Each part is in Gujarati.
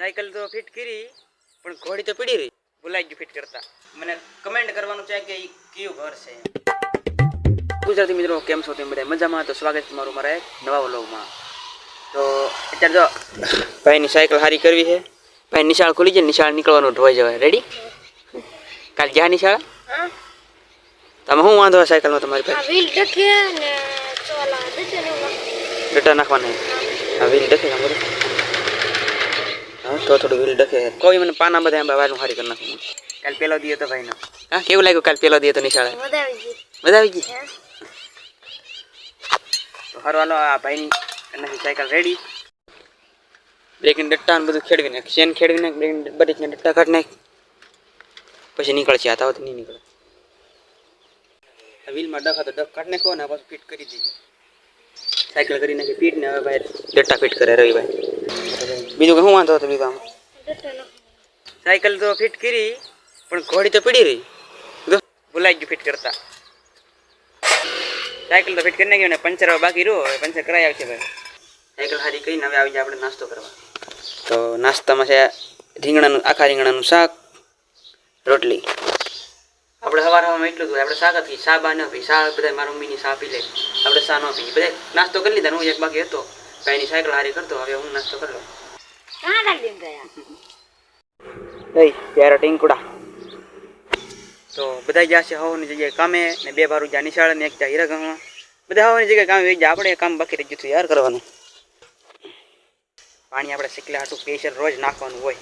સાયકલ તો ફિટ કરી પણ ઘોડી તો પડી રહી. ભૂલાઈ ગયું ફિટ કરતા. મને કમેન્ટ કરવાનું છે કે એ કયું ઘર છે? ગુજરાતી મિત્રો કેમ છો? તેમ બધા મજામાં? તો સ્વાગત તમારું મારા એક નવા વ્લોગમાં. તો અત્યારે જો ભાઈની સાયકલ સારી કરવી છે. ભાઈ નિશાળ ખુલી જાય નિશાળ નીકળવાનું ઢોઈ જવાય. રેડી કાલ જ્યાં નિશાળ? હા. તમે શું વાંધો સાયકલમાં તમારી પાસે? વ્હીલ ડકે ને ચોલા. ડટા નાખવાના વ્હીલ ડકે તો થોડું વ્હીલ ડકે. કોઈ મને પાના બધા એમ વાયરું હારી કરી નાખું. કાલ પેલો દિયો તો ભાઈનો. હા કેવું લાગ્યું કાલ પેલો દિયો તો નિશાળે? વધાવી ગઈ મજા આવી ગઈ હે? તો હારું હાલો આ ભાઈની એનાથી સાયકલ રેડી બ્રેકની ડટ્ટા ને બધું ખેડવી નાખ શેન ખેડવી નાખ બ્રેકની બધી ડટ્ટા કાઢી નાખ. પછી નીકળશે આ તાવ નહીં નીકળે. આ વ્હીલમાં ડખા તો ડખ કાઢી નાખો ને આ પાછું ફિટ કરી દઈએ સાયકલ કરી નાખી ફિટ ને હવે ભાઈ. ડટ્ટા ફિટ કરે રવિભાઈ. બીજું કે શું વાંધો હતો બીજું આમાં સાયકલ તો ફિટ કરી, પણ ઘોડી તો પડી રહી. ભૂલાઈ ગયું ફિટ કરતા. સાયકલ તો ફિટ કરી નાખ્યું ને પંચર બાકી રહ્યો પંચર કરાવી આવશે ભાઈ. સાયકલ હારી કઈ હવે આવી જાય આપણે નાસ્તો કરવા. તો નાસ્તામાં છે રીંગણાનું, આખા રીંગણાનું શાક, રોટલી. આપણે સવાર સવારમાં એટલું હોય, આપણે શાક હતી શા બા ન પી શા બધા મારા મમ્મીની શા પી લે. આપણે શા ન પીએ બધા નાસ્તો કરી લીધા હું એક બાકી હતો. ભાઈની સાયકલ હારી કરતો હવે હું નાસ્તો કરી લઉં. કાં ગાડી ગયા. એ ત્યારે ટીંકુડા. તો બધા જ્યાં છે હવાની જગ્યાએ કામે ને બે ભારું જ્યાં નિશાળ ને એક જ્યાં હીરાગંગમાં. બધા હવાની જગ્યાએ કામે વહી આપણે કામ બાકી રહી ગયું યાર કરવાનું. પાણી આપણે શીખલા હાટું પ્રેશર રોજ નાખવાનું હોય.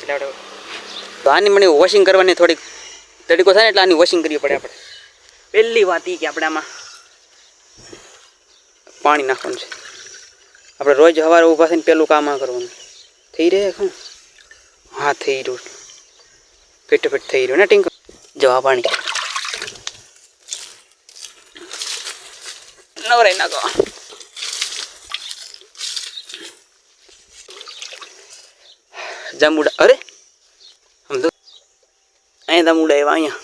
એટલે આપણે તો આની મને વોશિંગ કરવાની થોડીક તડકો થાય ને એટલે આની વોશિંગ કરવી પડે આપણે. પહેલી વાત એ કે આપણે આમાં પાણી નાખવાનું છે. આપણે રોજ સવારે ઊભા થઈને પહેલું કામ કરવાનું. થઈ રહે ખરું? હા, થઈ રહ્યું. ફિટફિટ થઈ રહ્યું, ને ટીંક જવા પાણી. નવરાઈ નાખો. જાંબુડા, અરે! સમજો અહીંયા જાંબુડા એવા અહીંયા.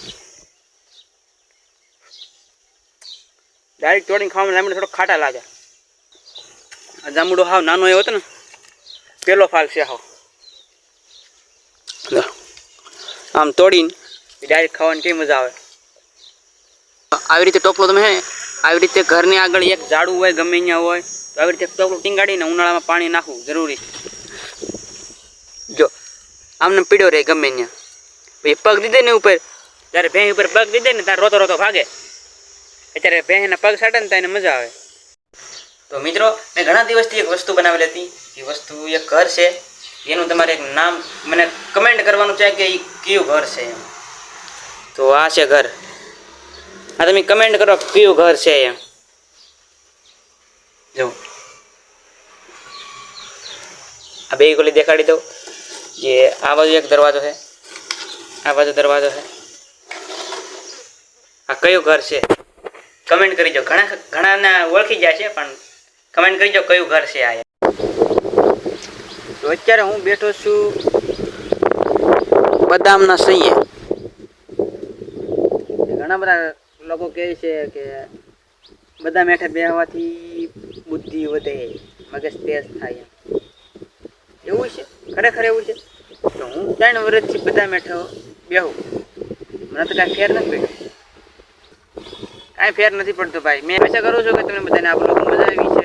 ડાયરેક્ટ તોડીને ખાવામાં જાંબુડા થોડો ખાટા લાગે. આ જાંબુડો હાવ નાનો એવો હતો ને, પેલો ફાલ છે હાવ. આમ તોડીને ડાયરેક્ટ ખાવાની કઈ મજા આવે. આવી રીતે ટોપલો તમે આવી રીતે ઘરની આગળ એક ઝાડું હોય, ગમે અહીંયા હોય, તો આવી રીતે ટોપલો ટીંગાડીને ઉનાળામાં પાણી નાખવું જરૂરી. જો, આમને પીડ્યો રહે ગમે અહીંયા. પછી પગ દીધે ને ઉપર, જ્યારે ભેં ઉપર પગ દીધે ને, ત્યારે રોતો રોતો ભાગે. અત્યારે ભેંના પગ સાટે ને ત્યારે એને મજા આવે. તો મિત્રો, મેં ઘણા દિવસથી એક વસ્તુ બનાવેલી હતી. એ વસ્તુ એક ઘર છે. એનું તમારે એક નામ મને કમેન્ટ કરવાનું છે કે એ કયું ઘર છે એમ. તો આ છે ઘર. આ તમે કમેન્ટ કરો કયું ઘર છે એમ. જો. આ બે ગોલી દેખાડી દઉં. જે આ બાજુ એક દરવાજો છે. આ બાજુ દરવાજો છે. આ કયું ઘર છે? કમેન્ટ કરી દો. ઘણા, ઘણાને ઓળખી જાય છે, પણ કમેન્ટ કરી દો કયું ઘર છે આ. તો અત્યારે હું બેઠો છું બદામના સૈયે ઘણા બધા લોકો કહે છે કે બદામ હેઠે બેહવાથી બુદ્ધિ વધે, મગજ તેજ થાય એવું છે? ખરેખર એવું છે? તો હું ત્રણ વર્ષથી બદામ હેઠે બેહું. મને તો કાંઈ ફેર નથી પડ્યો. કાંઈ ફેર નથી પડતો ભાઈ. મેં હંમેશા કરું છું કે તમને બધાને આપણું મજા આવી